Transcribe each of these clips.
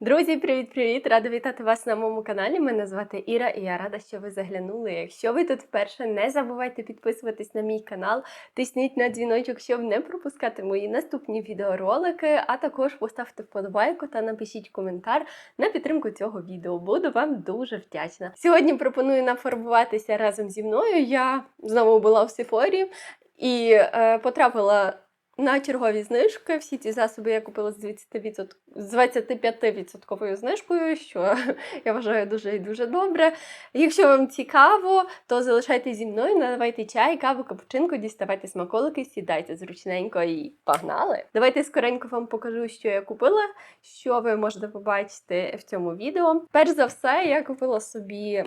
Друзі, привіт-привіт! Рада вітати вас на моєму каналі. Мене звати Іра, і я рада, що ви заглянули. Якщо ви тут вперше, не забувайте підписуватись на мій канал, тисніть на дзвіночок, щоб не пропускати мої наступні відеоролики, а також поставте вподобайку та напишіть коментар на підтримку цього відео. Буду вам дуже вдячна. Сьогодні пропоную нафарбуватися разом зі мною. Я знову була в Сефорі і е, потрапила на чергові знижки. Всі ці засоби я купила з 20%, з 25% знижкою, що я вважаю дуже і дуже добре. Якщо вам цікаво, то залишайтесь зі мною, наливайте чай, каву, капучинку, діставайте смаколики, сідайте зручненько і погнали. Давайте скоренько вам покажу, що я купила, що ви можете побачити в цьому відео. Перш за все, я купила собі.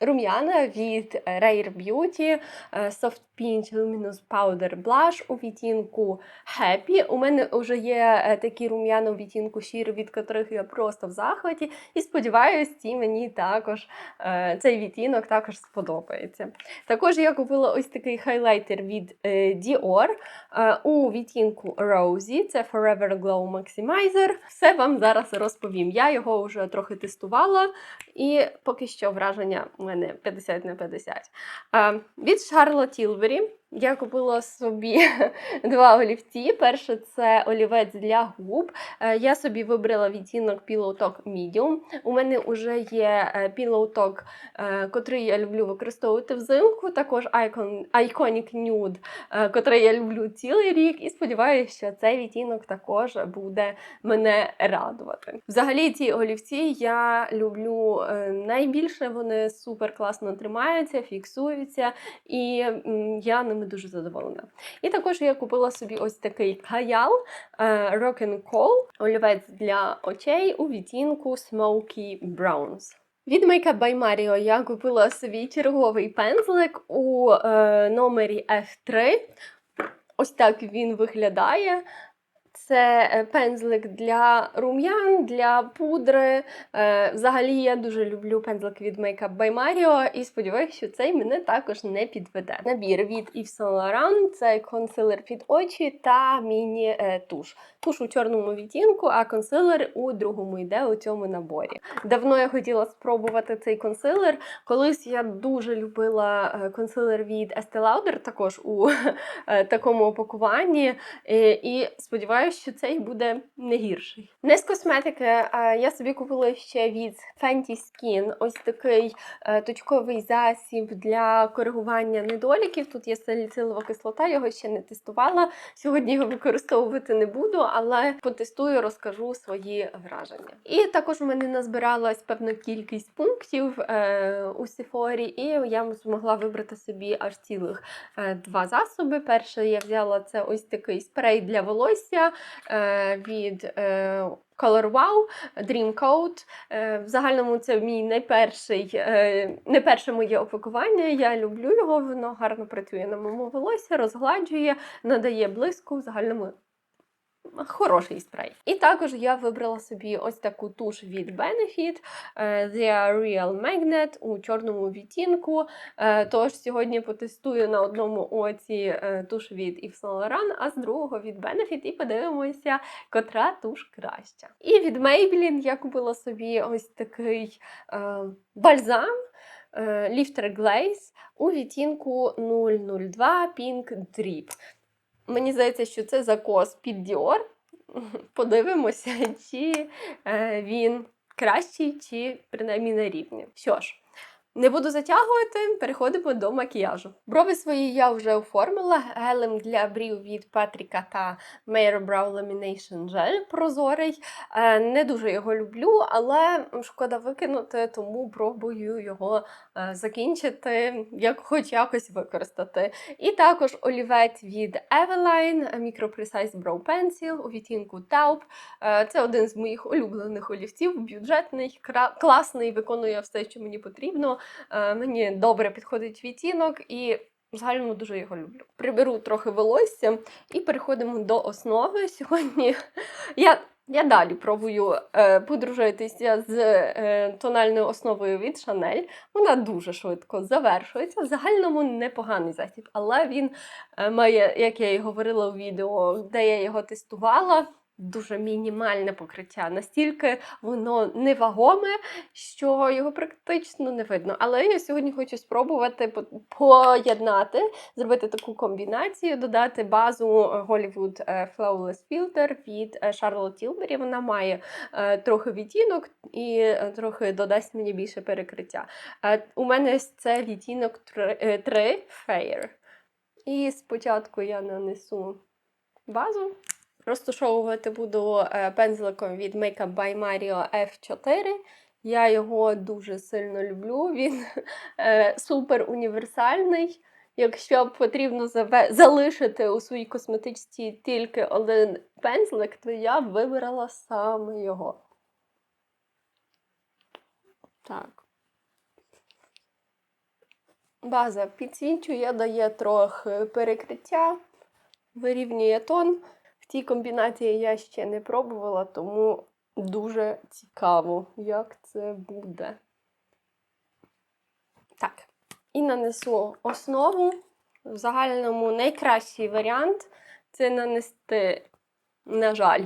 Рум'яна від Rare Beauty е, Soft Pink Luminous Powder Blush у відтінку Happy. У мене вже є е, такі рум'яна у відтінку Sheer, від котрих я просто в захваті. І сподіваюся, ці мені також е, цей відтінок також сподобається. Також я купила ось такий хайлайтер від Dior у відтінку Rosy. Це Forever Glow Maximizer. Все вам зараз розповім. Я його вже трохи тестувала, і поки що враження мене 50 на 50. Е, від Charlotte Tilbury я купила собі два олівці. Перше це олівець для губ. Е, Я собі вибрала відтінок Pillow Talk Medium. У мене вже є е, Pillow Talk, е, котрий я люблю використовувати взимку. Також Icon, Iconic Nude, котрий я люблю цілий рік. І сподіваюся, що цей відтінок також буде мене радувати. Взагалі, ці олівці я люблю найбільше. Вони супер класно тримаються, фіксуються, і я ними дуже задоволена. І також я купила собі ось такий каял е, Rock and Call, олівець для очей у відтінку Smoky Browns. Від Makeup by Mario я купила собі черговий пензлик у е, номері F3. Ось так він виглядає. Це е, пензлик для рум'ян, для пудри. Е, Взагалі я дуже люблю пензлик від Makeup by Mario і сподіваюся, що цей мене також не підведе. Набір від Yves Saint Laurent – це консилер під очі та міні-туш. Туш у чорному відтінку, а консилер у другому йде у цьому наборі. Давно я хотіла спробувати цей консилер. Колись я дуже любила е, консилер від Estee Lauder, також у е, такому опакуванні. Е, І сподіваюся, що цей буде не гірший. Не з косметики е, я собі купила ще від Fenty Skin ось такий е, точковий засіб для коригування недоліків. Тут є саліцилова кислота, його ще не тестувала. Сьогодні його використовувати не буду, але потестую, розкажу свої враження. І також у мене назбиралась певна кількість пунктів е, у Сефорі, і я змогла вибрати собі аж цілих е, два засоби. Перше я взяла це ось такий спрей для волосся від е, Color Wow Dream Coat. Е, В загальному це мій найперший, е, не перше моє опакування. Я люблю його, воно гарно працює на моєму волосі, розгладжує, надає блиску. В загальному Хороший спрей. І також я вибрала собі ось таку туш від Benefit е, The Real Magnet у чорному відтінку. Е, Тож сьогодні потестую на одному оці е, туш від Yves Saint Laurent, а з другого від Benefit і подивимося, котра туш краща. І від Maybelline я купила собі ось такий бальзам. Lifter Glaze у відтінку 002 Pink Drip. Мені здається, що це закос під Діор. Подивимося, чи е, він кращий, чи принаймні на рівні. Що ж, не буду затягувати, переходимо до макіяжу. Брови свої я вже оформила гелем для брів від Патріка та Mayer Brow Lamination Gel прозорий. Е, Не дуже його люблю, але шкода викинути, тому пробую його е, закінчити, як хоч якось використати. І також олівець від Eveline Micro Precise Brow Pencil у відтінку Taupe. Е, Це один з моїх улюблених олівців, бюджетний, класний, виконує все, що мені потрібно. Е, Мені добре підходить відтінок і. В загальному дуже його люблю. Приберу трохи волосся і переходимо до основи. Сьогодні я, я далі пробую е, подружитися з е, тональною основою від Chanel. Вона дуже швидко завершується. В загальному непоганий засіб, але він е, має, як я і говорила у відео, де я його тестувала. Дуже мінімальне покриття. Настільки воно невагоме, що його практично не видно. Але я сьогодні хочу спробувати поєднати, зробити таку комбінацію, додати базу е, Hollywood е, Flawless Filter від е, Charlotte Tilbury. Вона має трохи відтінок і трохи додасть мені більше перекриття. У мене це відтінок 3 Fair. І спочатку я нанесу базу. Розташовувати буду е, пензликом від Makeup by Mario F4. Я його дуже сильно люблю. Він е, супер універсальний. Якщо потрібно залишити у своїй косметичці тільки один пензлик, то я б вибрала саме його. Так. База підсвічує, дає трохи перекриття, вирівнює тон. В цій комбінації я ще не пробувала, тому дуже цікаво, як це буде. Так, і нанесу основу. В загальному найкращий варіант це нанести, на жаль,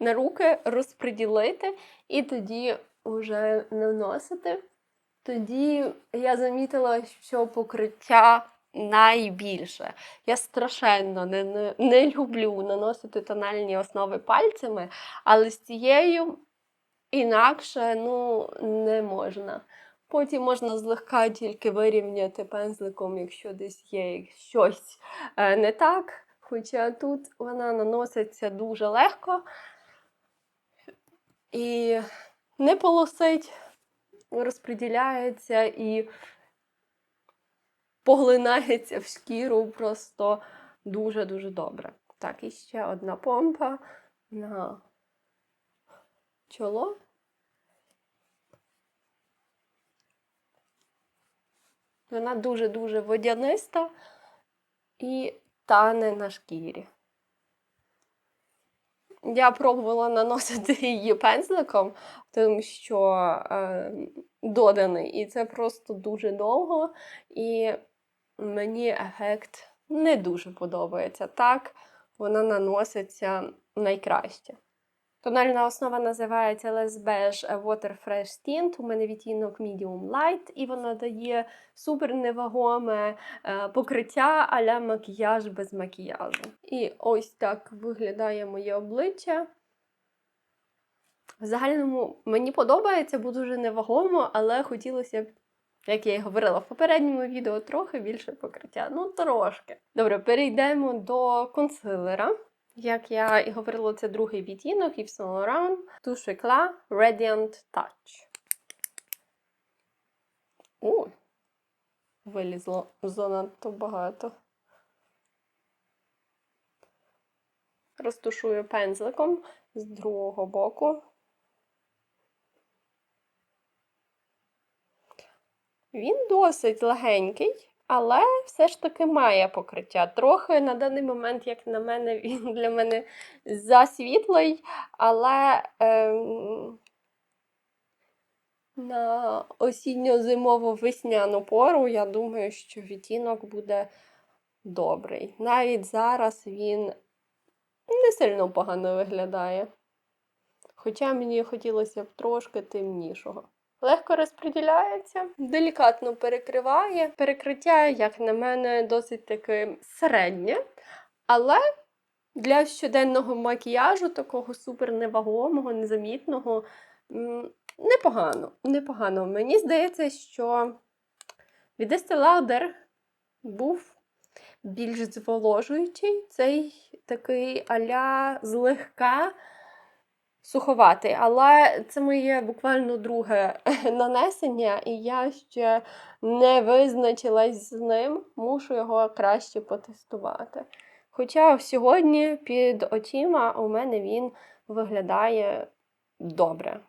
на руки, розподілити і тоді вже наносити. Тоді я замітила, що покриття найбільше. Я страшенно не, не, не люблю наносити тональні основи пальцями, але з цією інакше ну, не можна. Потім можна злегка тільки вирівняти пензликом, якщо десь є щось е, не так. Хоча тут вона наноситься дуже легко і не полосить, розподіляється і поглинається в шкіру просто дуже-дуже добре. Так, і ще одна помпа на чоло. Вона дуже-дуже водяниста і тане на шкірі. Я пробувала наносити її пензликом, тому що е, доданий, і це просто дуже довго, і мені ефект не дуже подобається. Так, вона наноситься найкраще. Тональна основа називається Les Beige Water Fresh Tint. У мене відтінок Medium Light, і вона дає супер невагоме е, покриття а-ля макіяж без макіяжу. І ось так виглядає моє обличчя. В загальному мені подобається, бо дуже невагомо, але хотілося б, як я і говорила в попередньому відео, трохи більше покриття. Ну, трошки. Добре, перейдемо до консилера. Як я і говорила, це другий відтінок Yves Saint Laurent Touche Éclat Radiant Touch. О, вилізло занадто багато. Розтушую пензликом з другого боку. Він досить легенький, але все ж таки має покриття. Трохи на даний момент, як на мене, він для мене засвітлий, але ем, на осінньо-зимово-весняну пору я думаю, що відтінок буде добрий. Навіть зараз він не сильно погано виглядає. Хоча мені хотілося б трошки темнішого. Легко розподіляється, делікатно перекриває. Перекриття, як на мене, досить таки середнє. Але для щоденного макіяжу, такого супер невагомого, незамітного, непогано. непогано. Мені здається, що від Estee Lauder був більш зволожуючий. Цей такий аля злегка суховатий, але це моє буквально друге нанесення, і я ще не визначилась з ним, мушу його краще потестувати. Хоча сьогодні під очима у мене він виглядає добре.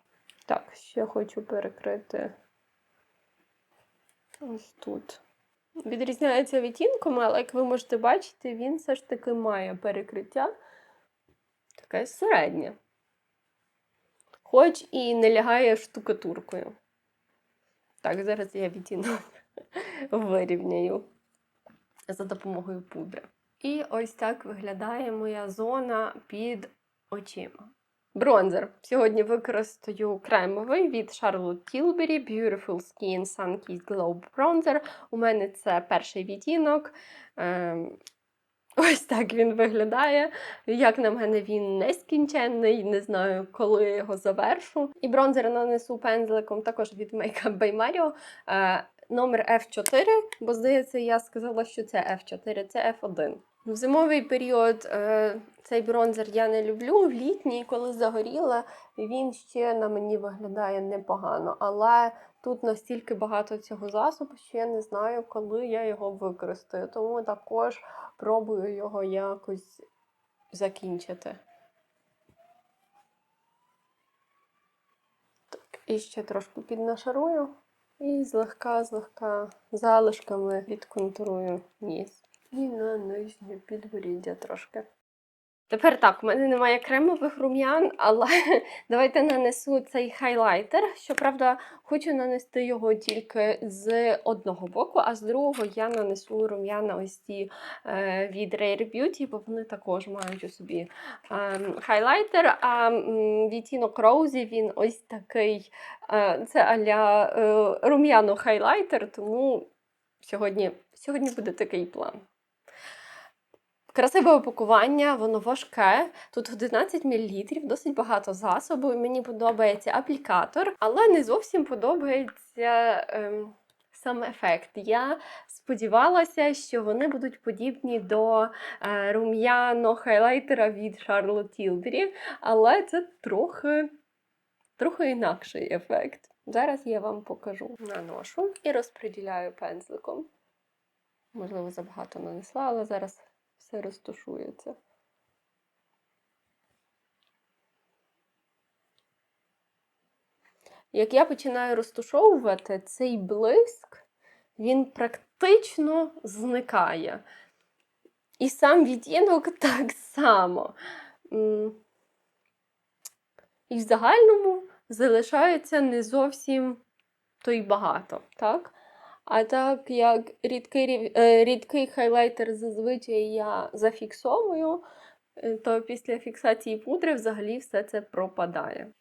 Так, ще хочу перекрити ось тут. Відрізняється відтінком, але як ви можете бачити, він все ж таки має перекриття таке середнє хоч і не лягає штукатуркою. Так, зараз я відтінок вирівняю за допомогою пудри. І ось так виглядає моя зона під очима. Бронзер. Сьогодні використаю кремовий від Charlotte Tilbury Beautiful Skin Sun Kissed Glow Bronzer. У мене це перший відтінок. Ось так він виглядає. Як на мене, він нескінченний, не знаю, коли його завершу. І бронзер нанесу пензликом також від Makeup by Mario. Е, номер F4, бо здається, я сказала, що це F4, це F1. В зимовий період е, цей бронзер я не люблю. В літній, коли загоріла, він ще на мені виглядає непогано. Але тут настільки багато цього засобу, що я не знаю, коли я його використаю. Тому також пробую його якось закінчити. Так, і ще трошки піднашарую. І злегка-злегка залишками відконтурую ніс. І на нижнє підборіддя трошки. Тепер так, у мене немає кремових рум'ян, але давайте нанесу цей хайлайтер. Щоправда, хочу нанести його тільки з одного боку, а з другого я нанесу рум'яна ось ці е, від Rare Beauty, бо вони також мають у собі е, хайлайтер. А відтінок Роузі він ось такий, е, це аля е, рум'яно-хайлайтер, тому сьогодні, сьогодні буде такий план. Красиве упакування, воно важке. Тут 11 мл, досить багато засобу. Мені подобається аплікатор, але не зовсім подобається ем, сам ефект. Я сподівалася, що вони будуть подібні до е, рум'яно-хайлайтера від Charlotte Tilbury, але це трохи, трохи інакший ефект. Зараз я вам покажу. Наношу і розподіляю пензликом. Можливо, забагато нанесла, але зараз все розташується. Як я починаю розташовувати, цей блиск, він практично зникає. І сам відтінок так само. І в загальному залишається не зовсім то й багато, так? А так як рідкий, е, рідкий хайлайтер зазвичай я зафіксовую, е, то після фіксації пудри взагалі все це пропадає.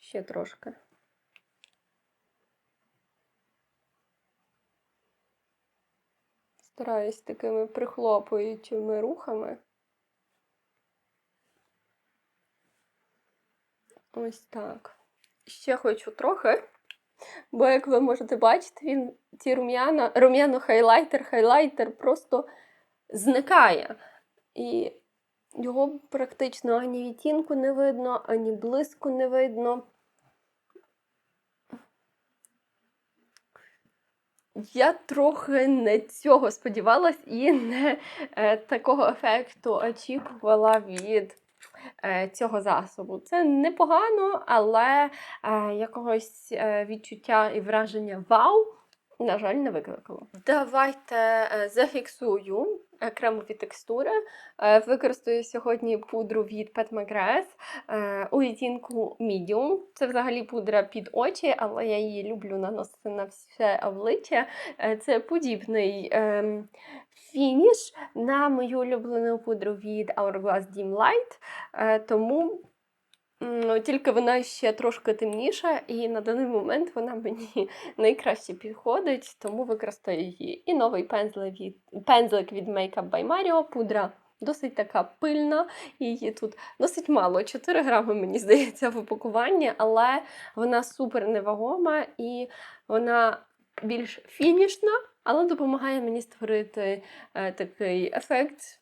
Ще трошки. Стараюсь такими прихлопуючими рухами. Ось так. Ще хочу трохи. Бо, як ви можете бачити, він ці рум'яна, рум'яно-хайлайтер, хайлайтер просто зникає. І його практично ані відтінку не видно, ані блиску не видно. Я трохи не цього сподівалась і не е, такого ефекту очікувала від цього засобу. Це непогано, але е, якогось е, відчуття і враження вау, на жаль, не викликало. Давайте е, зафіксую е, кремові текстури. Е, Використаю сьогодні пудру від Pat McGrath е, у відтінку Medium. Це взагалі пудра під очі, але я її люблю наносити на все обличчя. Е, Це подібний ем, фініш на мою улюблену пудру від Hourglass Dim Light. Е, Тому тільки вона ще трошки темніша, і на даний момент вона мені найкраще підходить, тому використаю її. І новий пензлик від, пензлик від Makeup by Mario, пудра. Досить така пильна, її тут досить мало, 4 грами, мені здається, в упакуванні, але вона супер невагома і вона більш фінішна, але допомагає мені створити е, такий ефект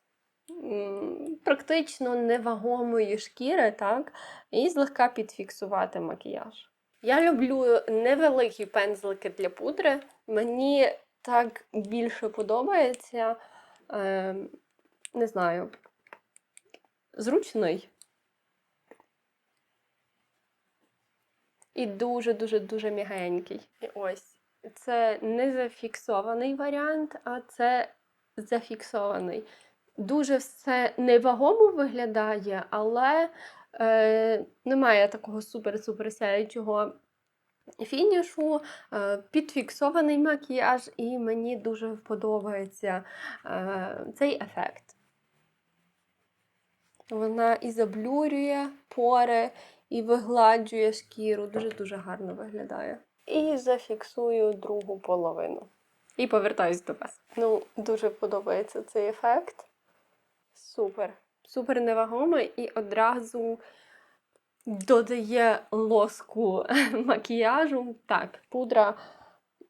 практично невагомої шкіри, так, і злегка підфіксувати макіяж. Я люблю невеликі пензлики для пудри. Мені так більше подобається. Е, не знаю, зручний. І дуже-дуже-дуже м'ягенький. І ось. Це не зафіксований варіант, а це зафіксований. Дуже все невагомо виглядає, але е, немає такого супер-супер сяючого фінішу, е, підфіксований макіяж, і мені дуже подобається е, цей ефект. Вона і заблюрює пори, і вигладжує шкіру. Дуже-дуже гарно виглядає. І зафіксую другу половину. І повертаюсь до вас. Ну, дуже подобається цей ефект. Супер. Супер невагомий і одразу додає лоску макіяжу. Так, пудра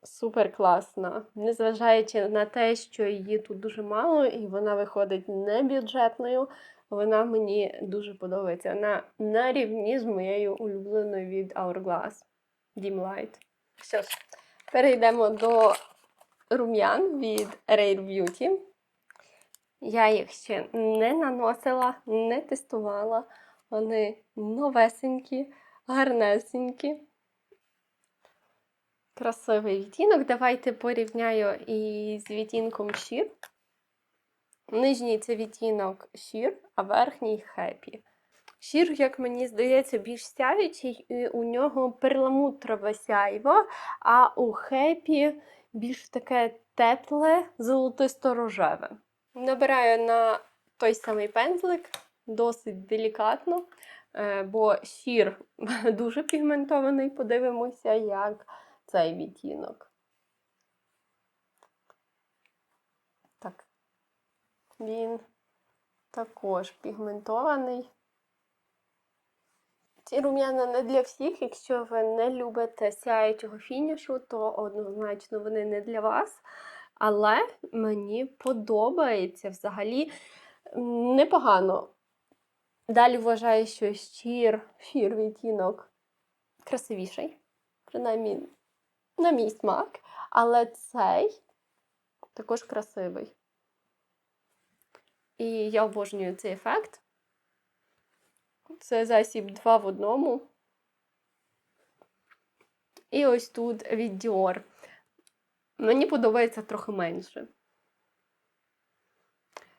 супер класна. Незважаючи на те, що її тут дуже мало, і вона виходить не бюджетною. Вона мені дуже подобається. Вона на рівні з моєю улюбленою від Hourglass Dim Light. Що ж, перейдемо до рум'ян від Rare Beauty. Я їх ще не наносила, не тестувала. Вони новесенькі, гарнесенькі. Красивий відтінок. Давайте порівняю із відтінком Sheer. Нижній це відтінок Sheer, а верхній Happy. Sheer, як мені здається, більш сяючий, і у нього перламутрове сяйво, а у Happy більш таке тепле, золотисто-рожеве. Набираю на той самий пензлик, досить делікатно, е, бо щір дуже пігментований. Подивимося, як цей відтінок. Так. Він також пігментований. Ці рум'яна не для всіх. Якщо ви не любите сяючого фінішу, то однозначно вони не для вас. Але мені подобається взагалі непогано. Далі вважаю, що щір, щір відтінок красивіший, принаймні на мій смак, але цей також красивий. І я обожнюю цей ефект. Це засіб 2 в одному. І ось тут від Dior. Мені подобається трохи менше.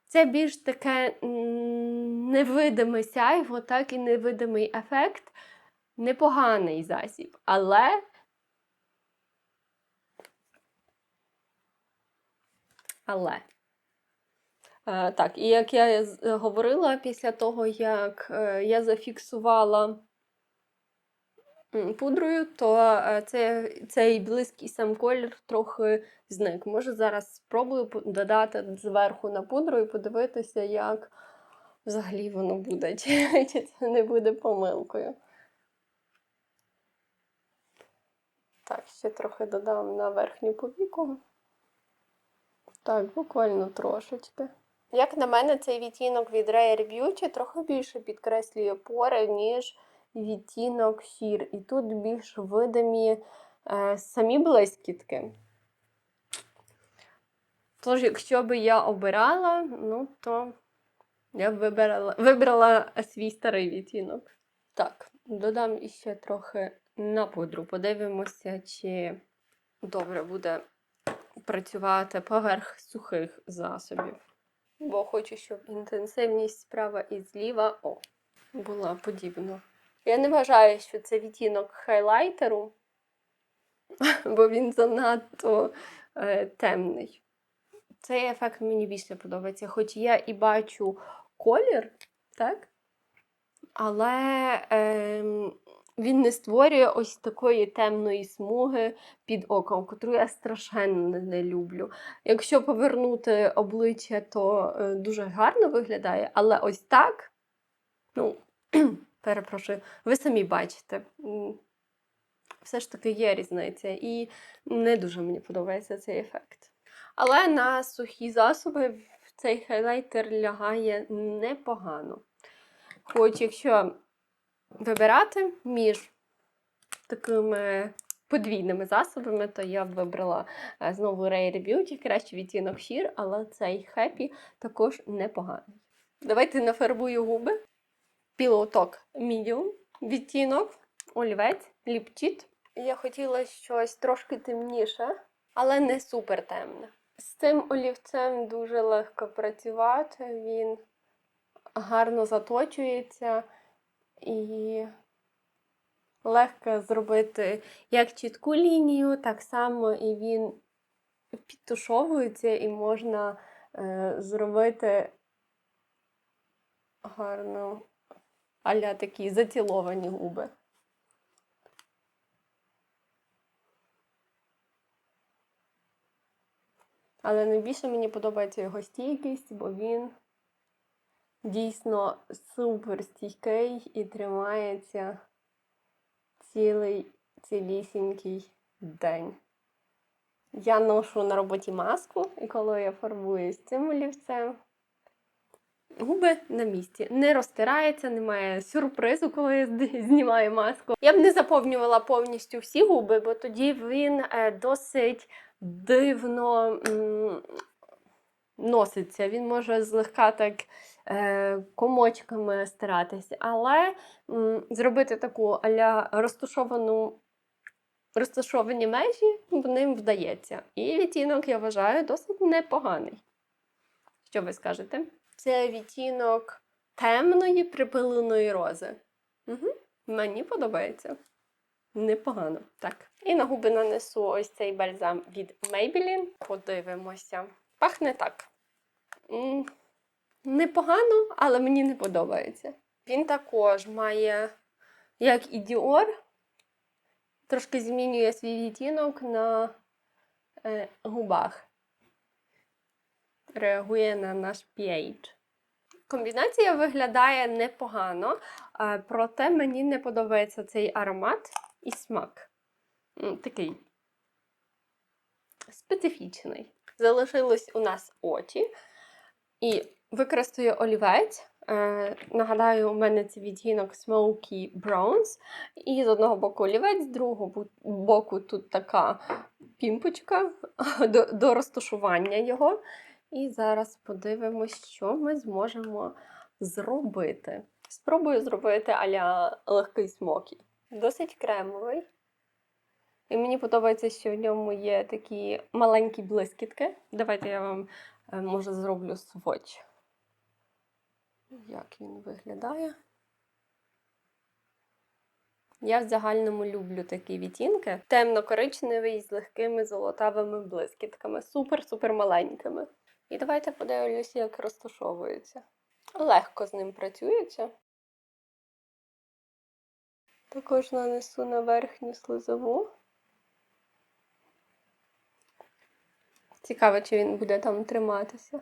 Це більш таке невидиме сяйво, так і невидимий ефект. Непоганий засіб, але але. Е, так, і як я говорила, після того, як е, я зафіксувала пудрою, то е, це, цей близький сам колір трохи зник. Може, зараз спробую додати зверху на пудру і подивитися, як взагалі воно буде, чи, чи це не буде помилкою. Так, ще трохи додам на верхню повіку. Так, буквально трошечки. Як на мене, цей відтінок від Rare Beauty трохи більше підкреслює пори, ніж відтінок Sheer. І тут більш видимі е, самі блискітки. Тож, якщо би я обирала, ну то я б вибирала, вибрала свій старий відтінок. Так, додам іще трохи на пудру. Подивимося, чи добре буде працювати поверх сухих засобів. Бо хочу, щоб інтенсивність справа і зліва о, була подібна. Я не вважаю, що це відтінок хайлайтеру, бо він занадто е, темний. Цей ефект мені більше подобається, хоч я і бачу колір, так? Але ем, він не створює ось такої темної смуги під оком, котру я страшенно не люблю. Якщо повернути обличчя, то е, дуже гарно виглядає, але ось так, ну, перепрошую, ви самі бачите. Все ж таки є різниця, і не дуже мені подобається цей ефект. Але на сухі засоби цей хайлайтер лягає непогано. Хоч якщо вибирати між такими подвійними засобами, то я б вибрала е, знову Rare Beauty, краще відтінок Sheer, але цей Happy також непоганий. Давайте нафарбую губи. Talk Medium відтінок, олівець, ліпчіт. Я хотіла щось трошки темніше, але не супер темне. З цим олівцем дуже легко працювати, він гарно заточується і легко зробити як чітку лінію, так само і він підтушовується, і можна е, зробити гарно. Аля такі заціловані губи. Але найбільше мені подобається його стійкість, бо він дійсно супер стійкий і тримається цілий цілісінький день. Я ношу на роботі маску, і коли я фарбуюсь цим олівцем, губи на місці. Не розтирається, немає сюрпризу, коли я знімаю маску. Я б не заповнювала повністю всі губи, бо тоді він е, досить дивно носиться. Він може злегка так е, комочками стиратися. Але зробити таку аля розташовану. Розташовані межі ним вдається. І відтінок, я вважаю, досить непоганий. Що ви скажете? Це відтінок темної припиленої рози. Угу. Мені подобається. Непогано. Так. І на губи нанесу ось цей бальзам від Maybelline. Подивимося. Пахне так. Непогано, але мені не подобається. Він також має, як і Dior, трошки змінює свій відтінок на е, губах. Реагує на наш pH. Комбінація виглядає непогано, проте мені не подобається цей аромат і смак. Такий специфічний. Залишились у нас очі. І використаю олівець. Е, нагадаю, у мене це відтінок Smoky Bronze. І з одного боку олівець, з другого боку тут така пімпочка до, до розташування його. І зараз подивимось, що ми зможемо зробити. Спробую зробити аля легкий смокі. Досить кремовий. І мені подобається, що в ньому є такі маленькі блискітки. Давайте я вам е, може зроблю сводч. Як він виглядає? Я в загальному люблю такі відтінки. Темно-коричневий з легкими золотавими блискітками. Супер-супер маленькими. І давайте подивлюся, як розташовується. Легко з ним працюється. Також нанесу на верхню слизову. Цікаво, чи він буде там триматися.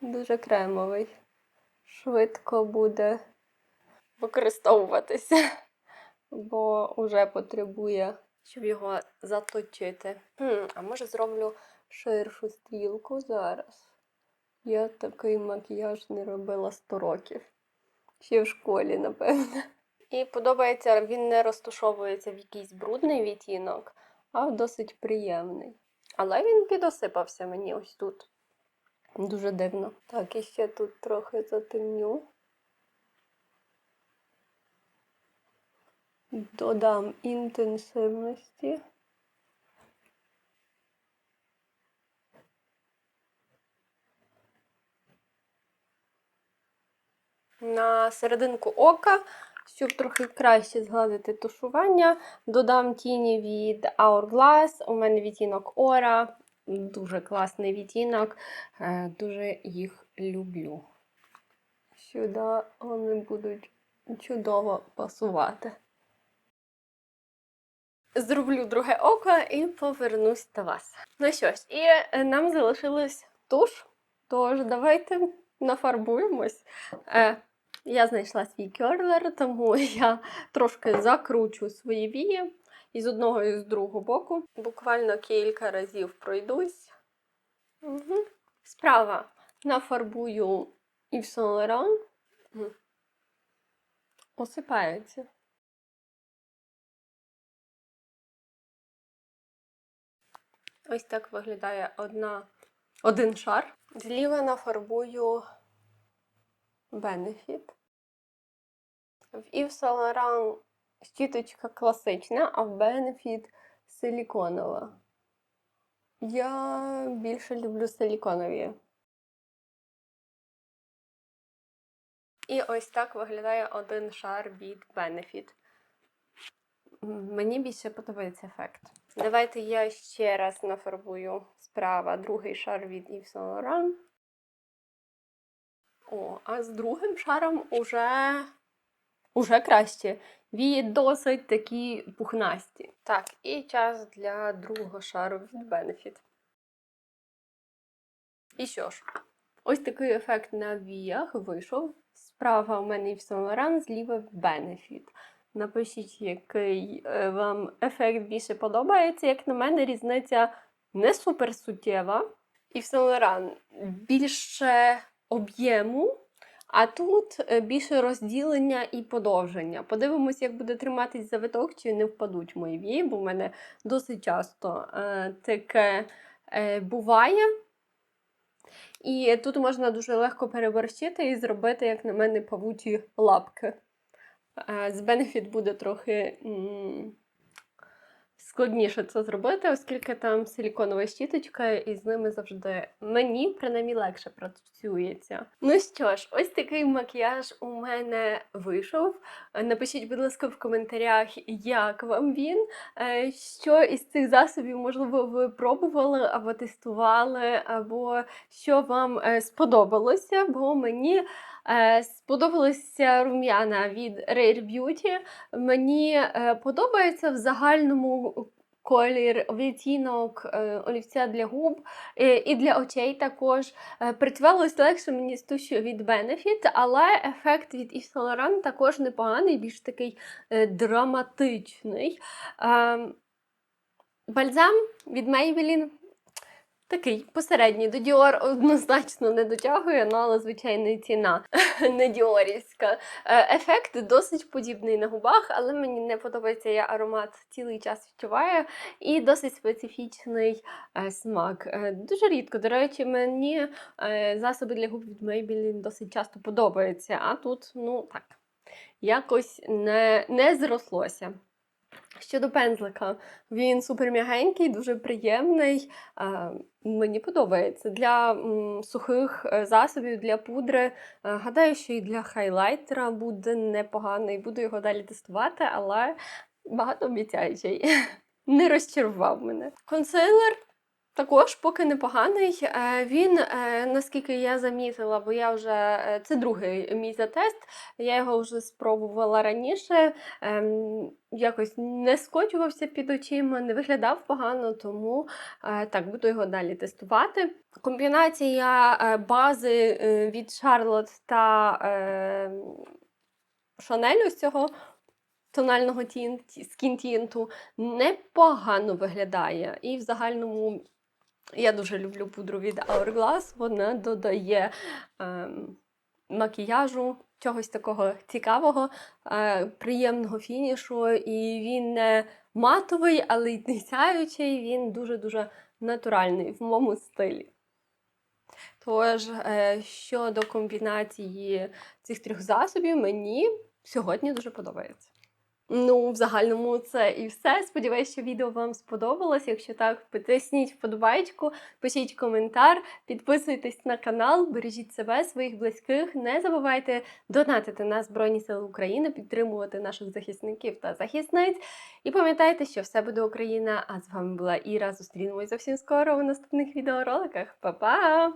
Дуже кремовий. Швидко буде використовуватися, бо вже потребує, щоб його заточити. Хм, а може зроблю ширшу стрілку зараз. Я такий макіяж не робила 100 років. Ще в школі, напевне. І подобається, він не розташовується в якийсь брудний відтінок, а в досить приємний. Але він підосипався мені ось тут. Дуже дивно. Так, і ще тут трохи затемню. Додам інтенсивності. На серединку ока, щоб трохи краще згладити тушування, додам тіні від Hourglass. У мене відтінок Aura. Дуже класний відтінок. Е, Дуже їх люблю. Сюди вони будуть чудово пасувати. Зроблю друге око і повернусь до вас. Ну що ж, і е, нам залишилось туш. Тож давайте нафарбуємось. Я знайшла свій керлер, тому я трошки закручу свої вії і з одного і з другого боку. Буквально кілька разів пройдусь. Угу. Справа нафарбую Yves Saint Laurent. Мгм. Осипається. Ось так виглядає одна, один шар. Зліва нафарбую Benefit. В Yves Saint щіточка класична, а в Benefit силіконова. Я більше люблю силіконові. І ось так виглядає один шар від Benefit. Мені більше подобається ефект. Давайте я ще раз нафарбую справа другий шар від Yves Saint Laurent. О, а з другим шаром уже, уже краще. Вії досить такі пухнасті. Так, і час для другого шару від Benefit. І що ж, ось такий ефект на віях вийшов. Справа у мене Yves Saint зліва Benefit. Напишіть, який е, вам ефект більше подобається. Як на мене, різниця не супер суттєва. Yves Saint більше об'єму, а тут е, більше розділення і подовження. Подивимось, як буде триматись завиток, чи не впадуть мої вії, бо в мене досить часто е, таке е, буває. І тут можна дуже легко переборщити і зробити, як на мене, павуті лапки. З Benefit буде трохи складніше це зробити, оскільки там силіконова щіточка, і з ними завжди мені принаймні легше працюється. Ну що ж, ось такий макіяж у мене вийшов. Напишіть, будь ласка, в коментарях, як вам він. Е, Що із цих засобів, можливо, ви пробували або тестували, або що вам е, сподобалося, бо мені сподобалися рум'яна від Rare Beauty. Мені е, подобається в загальному колір відтінок е, олівця для губ е, і для очей також. Е, Працювалось легше мені з тушю від Benefit, але ефект від Yves Saint також непоганий, більш такий е, драматичний. Ем, Бальзам від Maybelline такий посередній. До Dior однозначно не дотягує, ну, але звичайно і ціна не діорівська. Е, Ефект досить подібний на губах, але мені не подобається, я аромат цілий час відчуваю. І досить специфічний е, смак. Е, Дуже рідко, до речі, мені засоби для губ від Maybelline досить часто подобаються, а тут, ну так, якось не, не зрослося. Щодо пензлика, він супер м'ягенький, дуже приємний. Е, Мені подобається. Для сухих е, засобів, для пудри. е, Гадаю, що і для хайлайтера буде непоганий. Буду його далі тестувати, але багатообіцяючий. Не розчарував мене. Консилер також поки непоганий. Е, Він, е, наскільки я замітила, бо я вже е, це другий мій затест, я його вже спробувала раніше. ем, Якось не скочувався під очима, не виглядав погано, тому так буду його далі тестувати. Комбінація бази від Charlotte та Chanel ось цього тонального тін, скін-тінту непогано виглядає. І в загальному я дуже люблю пудру від Hourglass. Вона додає ем, макіяжу, чогось такого цікавого, е, приємного фінішу. І він не матовий, але й не сяючий, він дуже-дуже натуральний в моєму стилі. Тож, е, щодо комбінації цих трьох засобів, мені сьогодні дуже подобається. Ну, в загальному це і все. Сподіваюсь, що відео вам сподобалось. Якщо так, потисніть вподобайку, пишіть коментар, підписуйтесь на канал, бережіть себе, своїх близьких. Не забувайте донатити на Збройні Сили України, підтримувати наших захисників та захисниць. І пам'ятайте, що все буде Україна. А з вами була Іра. Зустрінемось зовсім скоро у наступних відеороликах. Па-па!